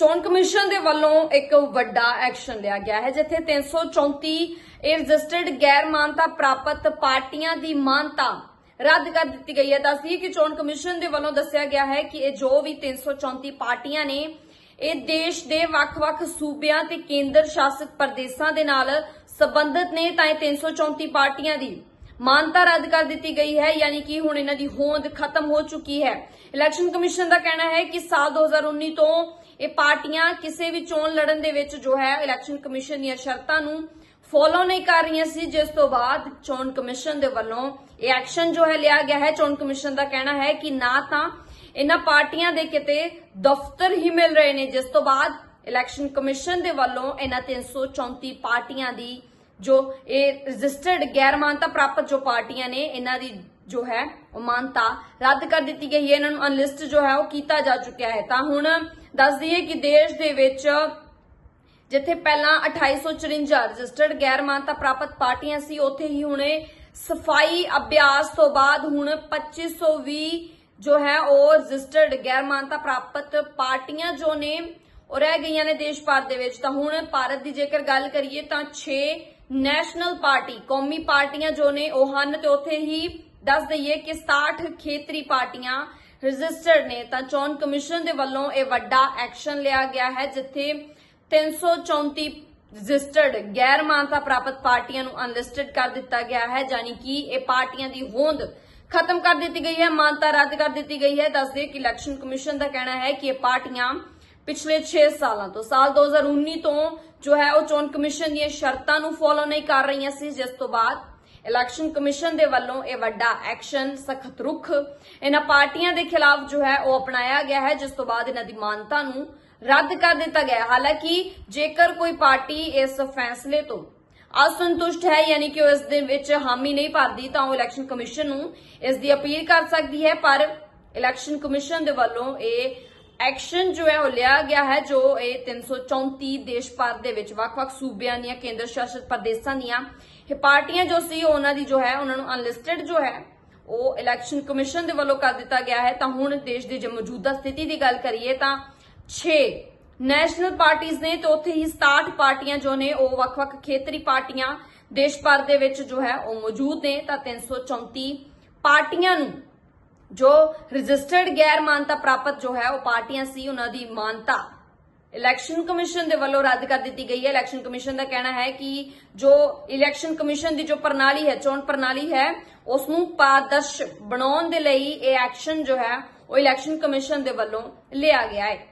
ਚੋਣ ਕਮਿਸ਼ਨ ਦੇ ਵੱਲੋਂ ਇੱਕ ਵੱਡਾ ਐਕਸ਼ਨ ਲਿਆ ਗਿਆ ਹੈ, ਜਿੱਥੇ 334 ਇਹ ਰਜਿਸਟਰਡ ਗੈਰ ਮਾਨਤਾ ਪ੍ਰਾਪਤ ਪਾਰਟੀਆਂ ਦੀ ਮਾਨਤਾ ਰੱਦ ਕਰ ਦਿੱਤੀ ਗਈ ਹੈ। ਦੱਸਦੀ ਕਿ ਚੋਣ ਕਮਿਸ਼ਨ ਦੇ ਵੱਲੋਂ ਦੱਸਿਆ ਗਿਆ ਹੈ ਕਿ ਇਹ ਜੋ ਵੀ 334 ਪਾਰਟੀਆਂ ਨੇ, ਇਹ ਦੇਸ਼ ਦੇ ਵੱਖ-ਵੱਖ ਸੂਬਿਆਂ ਤੇ ਕੇਂਦਰ ਸ਼ਾਸਿਤ ਪ੍ਰਦੇਸ਼ਾਂ ਦੇ ਨਾਲ ਸਬੰਧਤ ਨੇ, ਤਾਂ ਇਹ 334 ਪਾਰਟੀਆਂ ਦੀ ਮਾਨਤਾ ਰੱਦ ਕਰ ਦਿੱਤੀ ਗਈ ਹੈ, ਯਾਨੀ ਕਿ ਹੁਣ ਇਹਨਾਂ ਦੀ ਹੋਂਦ ਖਤਮ ਹੋ ਚੁੱਕੀ ਹੈ। ਇਲੈਕਸ਼ਨ ਕਮਿਸ਼ਨ ਦਾ ਕਹਿਣਾ ਹੈ ਕਿ ਸਾਲ 2019 ਤੋਂ ਇਹ ਪਾਰਟੀਆਂ ਕਿਸੇ ਵੀ ਚੋਣ ਲੜਨ ਦੇ ਵਿੱਚ ਜੋ ਹੈ ਇਲੈਕਸ਼ਨ ਕਮਿਸ਼ਨ ਦੀਆਂ ਸ਼ਰਤਾਂ ਨੂੰ ਫੋਲੋ ਨਹੀਂ ਕਰ ਰਹੀਆਂ ਸੀ, ਜਿਸ ਤੋਂ ਬਾਅਦ ਚੋਣ ਕਮਿਸ਼ਨ ਦੇ ਵੱਲੋਂ ਇਹ ਐਕਸ਼ਨ ਜੋ ਹੈ ਲਿਆ ਗਿਆ ਹੈ, ਚੋਣ ਕਮਿਸ਼ਨ ਦਾ ਕਹਿਣਾ ਹੈ ਕਿ ਨਾ ਤਾਂ ਇਹਨਾਂ ਪਾਰਟੀਆਂ ਦੇ ਕਿਤੇ ਦਫ਼ਤਰ ਹੀ ਮਿਲ ਰਹੇ ਨੇ, ਜਿਸ ਤੋਂ ਬਾਅਦ ਇਲੈਕਸ਼ਨ ਕਮਿਸ਼ਨ ਦੇ ਵੱਲੋਂ ਇਹਨਾਂ 334 ਪਾਰਟੀਆਂ ਦੀ ਜੋ ਇਹ ਰਜਿਸਟਰਡ ਗੈਰ ਮਾਨਤਾ ਪ੍ਰਾਪਤ ਜੋ ਪਾਰਟੀਆਂ ਨੇ, ਇਹਨਾਂ ਦੀ ਜੋ ਹੈ ਉਹ ਮਾਨਤਾ ਰੱਦ ਕਰ ਦਿੱਤੀ ਗਈ ਹੈ। ਇਹਨਾਂ ਨੂੰ ਅਨਲਿਸਟ ਜੋ ਹੈ ਉਹ ਕੀਤਾ ਜਾ ਚੁੱਕਿਆ ਹੈ। ਤਾਂ ਹੁਣ ਦੱਸ ਦਈਏ ਕਿ ਦੇਸ਼ ਦੇ ਵਿੱਚ ਜਿੱਥੇ ਪਹਿਲਾਂ 2854 ਰਜਿਸਟਰਡ ਗੈਰ ਮਾਨਤਾ ਪ੍ਰਾਪਤ ਪਾਰਟੀਆਂ ਸੀ, ਉੱਥੇ ਹੀ ਹੁਣੇ ਸਫ਼ਾਈ ਅਭਿਆਸ ਤੋਂ ਬਾਅਦ ਹੁਣ 2520 ਜੋ ਹੈ ਉਹ ਰਜਿਸਟਰਡ ਗੈਰ ਮਾਨਤਾ ਪ੍ਰਾਪਤ ਪਾਰਟੀਆਂ ਜੋ ਨੇ ਉਹ ਰਹਿ ਗਈਆਂ ਨੇ ਦੇਸ਼ ਭਰ ਦੇ ਵਿੱਚ। ਤਾਂ ਹੁਣ ਭਾਰਤ ਦੀ ਜੇਕਰ ਗੱਲ ਕਰੀਏ ਤਾਂ 6 ਨੈਸ਼ਨਲ ਪਾਰਟੀ, ਕੌਮੀ ਪਾਰਟੀਆਂ ਜੋ ਨੇ ਉਹ ਹਨ ਤੇ ਉੱਥੇ ਹੀ ਦੱਸ ਦਈਏ ਕਿ 67 ਖੇਤਰੀ ਪਾਰਟੀਆਂ ਰਜਿਸਟਰਡ ਨੇ, ਤਾਂ ਚੋਣ ਕਮਿਸ਼ਨ ਦੇ ਵੱਲੋਂ ਇਹ ਵੱਡਾ ਐਕਸ਼ਨ ਲਿਆ ਗਿਆ ਹੈ, ਜਿੱਥੇ 334 ਰਜਿਸਟਰਡ ਗੈਰ ਮਾਨਤਾ ਪ੍ਰਾਪਤ ਪਾਰਟੀਆਂ ਨੂੰ ਅਨਲਿਸਟਡ ਕਰ ਦਿੱਤਾ ਗਿਆ ਹੈ, ਯਾਨੀ ਕਿ ਇਹ ਪਾਰਟੀਆਂ ਦੀ ਹੋਂਦ ਖਤਮ ਕਰ ਦਿੱਤੀ ਗਈ ਹੈ, ਮਾਨਤਾ ਰੱਦ ਕਰ ਦਿੱਤੀ ਗਈ ਹੈ। ਦੱਸਦੇ ਕਿ ਇਲੈਕਸ਼ਨ ਕਮਿਸ਼ਨ ਦਾ ਕਹਿਣਾ ਹੈ ਕਿ ਇਹ ਪਾਰਟੀਆਂ ਪਿਛਲੇ 6 ਸਾਲਾਂ ਤੋਂ, ਸਾਲ 2019 ਤੋਂ ਜੋ ਹੈ, ਉਹ ਚੋਣ ਕਮਿਸ਼ਨ ਦੀਆਂ ਸ਼ਰਤਾਂ ਨੂੰ ਫੋਲੋ ਨਹੀਂ ਕਰ ਰਹੀਆਂ ਸੀ, ਜਿਸ ਤੋਂ ਬਾਅਦ ਇਲੈਕਸ਼ਨ ਕਮਿਸ਼ਨ ਦੇ ਵੱਲੋਂ ਇਹ ਵੱਡਾ ਐਕਸ਼ਨ ਸਖਤ ਰੁਖ ਇਹਨਾਂ ਪਾਰਟੀਆਂ ਦੇ ਖਿਲਾਫ ਜੋ ਹੈ ਉਹ ਅਪਣਾਇਆ ਗਿਆ ਹੈ, ਜਿਸ ਤੋਂ ਬਾਅਦ ਇਹਨਾਂ ਦੀ ਮਾਨਤਾ ਨੂੰ ਰੱਦ ਕਰ ਦਿੱਤਾ ਗਿਆ ਹਾਲਾਂਕਿ ਜੇਕਰ ਕੋਈ ਪਾਰਟੀ ਇਸ ਫੈਸਲੇ ਤੋਂ ਅਸੰਤੁਸ਼ਟ ਹੈ, ਯਾਨੀ ਕਿ ਉਹ ਇਸ ਦੇ ਵਿੱਚ ਹਾਮੀ ਨਹੀਂ ਭਰਦੀ, ਤਾਂ ਉਹ ਇਲੈਕਸ਼ਨ ਕਮਿਸ਼ਨ ਨੂੰ ਇਸ ਦੀ ਅਪੀਲ ਕਰ ਸਕਦੀ ਹੈ। ਪਰ ਇਲੈਕਸ਼ਨ ਕਮਿਸ਼ਨ ਦੇ ਵੱਲੋਂ ਇਹ ਐਕਸ਼ਨ ਜੋ ਹੈ ਉਹ ਲਿਆ ਗਿਆ ਹੈ, ਜੋ ਇਹ 334 ਦੇਸ਼ ਭਰ ਦੇ ਵਿੱਚ ਵੱਖ-ਵੱਖ ਸੂਬਿਆਂ ਦੀਆਂ, ਕੇਂਦਰ ਸ਼ਾਸਿਤ ਪ੍ਰਦੇਸ਼ਾਂ ਦੀਆਂ ਇਹ ਪਾਰਟੀਆਂ ਜੋ ਸੀ ਉਹਨਾਂ ਦੀ ਜੋ ਹੈ, ਉਹਨਾਂ ਨੂੰ ਅਨਲਿਸਟਡ ਜੋ ਹੈ, ਉਹ ਇਲੈਕਸ਼ਨ ਕਮਿਸ਼ਨ ਦੇ ਵੱਲੋਂ ਕਰ ਦਿੱਤਾ ਗਿਆ ਹੈ। ਤਾਂ ਹੁਣ ਦੇਸ਼ ਦੀ ਜੇ ਮੌਜੂਦਾ ਸਥਿਤੀ ਦੀ ਗੱਲ ਕਰੀਏ ਤਾਂ 6 ਨੈਸ਼ਨਲ ਪਾਰਟੀਆਂ ਨੇ ਤੇ ਉੱਥੇ ਹੀ 67 ਪਾਰਟੀਆਂ ਜੋ ਨੇ, ਉਹ ਵੱਖ-ਵੱਖ ਖੇਤਰੀ ਪਾਰਟੀਆਂ ਦੇਸ਼ ਭਰ ਦੇ ਵਿੱਚ ਜੋ ਹੈ, ਉਹ ਮੌਜੂਦ ਨੇ। ਤਾਂ 334 ਪਾਰਟੀਆਂ ਨੂੰ ਜੋ ਰਜਿਸਟਰਡ ਗੈਰ ਮਾਨਤਾ ਪ੍ਰਾਪਤ ਜੋ ਹੈ, ਉਹ ਪਾਰਟੀਆਂ ਸੀ, ਉਹਨਾਂ ਦੀ ਮਾਨਤਾ। ਇਲੈਕਸ਼ਨ ਕਮਿਸ਼ਨ ਦੇ ਵੱਲੋਂ ਰੱਦ ਕਰ ਦਿੱਤੀ ਗਈ ਹੈ। ਇਲੈਕਸ਼ਨ ਕਮਿਸ਼ਨ ਦਾ ਕਹਿਣਾ ਹੈ ਕਿ ਜੋ ਇਲੈਕਸ਼ਨ ਕਮਿਸ਼ਨ ਦੀ ਜੋ ਪ੍ਰਣਾਲੀ ਹੈ, ਚੋਣ ਪ੍ਰਣਾਲੀ ਹੈ ਉਸ ਨੂੰ ਪਾਰਦਰਸ਼ ਬਣਾਉਣ ਦੇ ਲਈ ਇਹ ਐਕਸ਼ਨ ਜੋ ਹੈ, ਉਹ ਇਲੈਕਸ਼ਨ ਕਮਿਸ਼ਨ ਦੇ ਵੱਲੋਂ ਲਿਆ ਗਿਆ ਹੈ।